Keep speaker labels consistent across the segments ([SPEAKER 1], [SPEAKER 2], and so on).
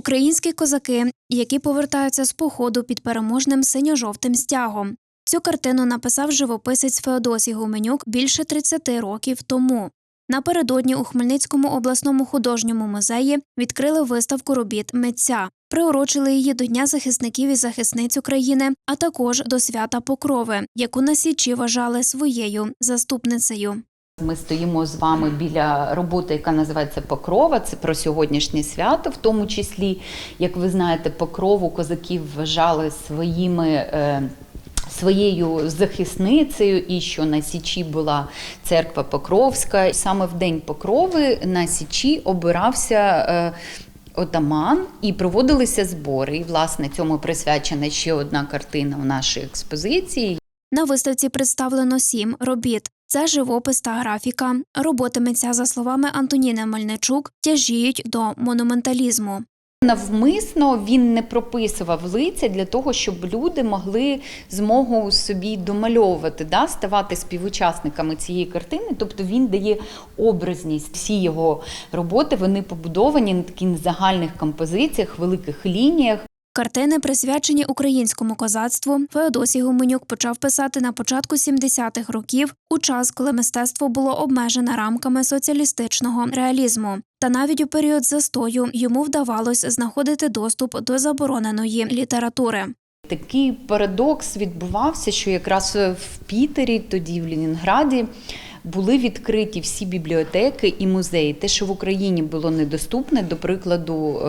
[SPEAKER 1] Українські козаки, які повертаються з походу під переможним синьо-жовтим стягом. Цю картину написав живописець Феодосій Гуменюк більше 30 років тому. Напередодні у Хмельницькому обласному художньому музеї відкрили виставку робіт митця, приурочили її до Дня захисників і захисниць України, а також до свята Покрови, яку на Січі вважали своєю заступницею.
[SPEAKER 2] Ми стоїмо з вами біля роботи, яка називається Покрова. Це про сьогоднішнє свято, в тому числі, як ви знаєте, покрову козаків вважали своїми. Е, Своєю захисницею, і що на Січі була церква Покровська. Саме в день Покрови на Січі обирався е, отаман і проводилися збори. І, власне, цьому присвячена ще одна картина в нашій експозиції.
[SPEAKER 1] На виставці представлено сім робіт. Це живопис та графіка. Роботи митця, за словами Антоніни Мельничук, тяжіють до монументалізму.
[SPEAKER 2] Навмисно він не прописував лиця для того, щоб люди могли змогу собі домальовувати, да, ставати співучасниками цієї картини. Тобто він дає образність. Всі його роботи вони побудовані на таких загальних композиціях, великих лініях.
[SPEAKER 1] Картини, присвячені українському козацтву, Феодосій Гуменюк почав писати на початку 70-х років, у час, коли мистецтво було обмежене рамками соціалістичного реалізму. Та навіть у період застою йому вдавалось знаходити доступ до забороненої літератури.
[SPEAKER 2] Такий парадокс відбувався, що якраз в Пітері, тоді в Ленінграді, були відкриті всі бібліотеки і музеї. Те, що в Україні було недоступне, до прикладу.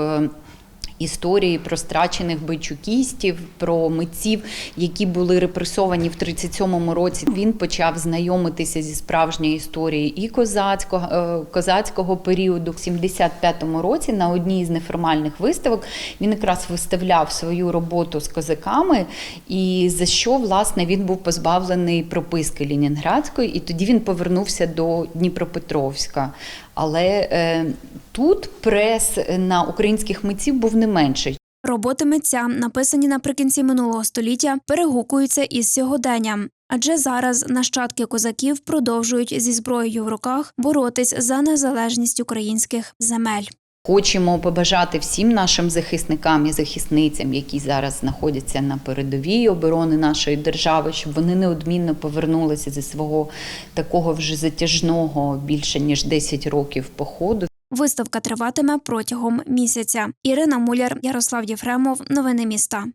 [SPEAKER 2] Історії про страчених бойчукістів, про митців, які були репресовані в 37-му році. Він почав знайомитися зі справжньою історією і козацького, е, козацького періоду. В 75-му році на одній з неформальних виставок він якраз виставляв свою роботу з козаками, і за що власне він був позбавлений прописки Ленінградської, і тоді він повернувся до Дніпропетровська. Але е, тут прес на українських митців був не менший.
[SPEAKER 1] Роботи митця, написані наприкінці минулого століття, перегукуються із сьогоденням. Адже зараз нащадки козаків продовжують зі зброєю в руках боротись за незалежність українських земель.
[SPEAKER 2] Хочемо побажати всім нашим захисникам і захисницям, які зараз знаходяться на передовій оборони нашої держави, щоб вони неодмінно повернулися зі свого такого вже затяжного більше ніж 10 років походу.
[SPEAKER 1] Виставка триватиме протягом місяця. Ірина Муляр, Ярослав Єфремов. Новини міста.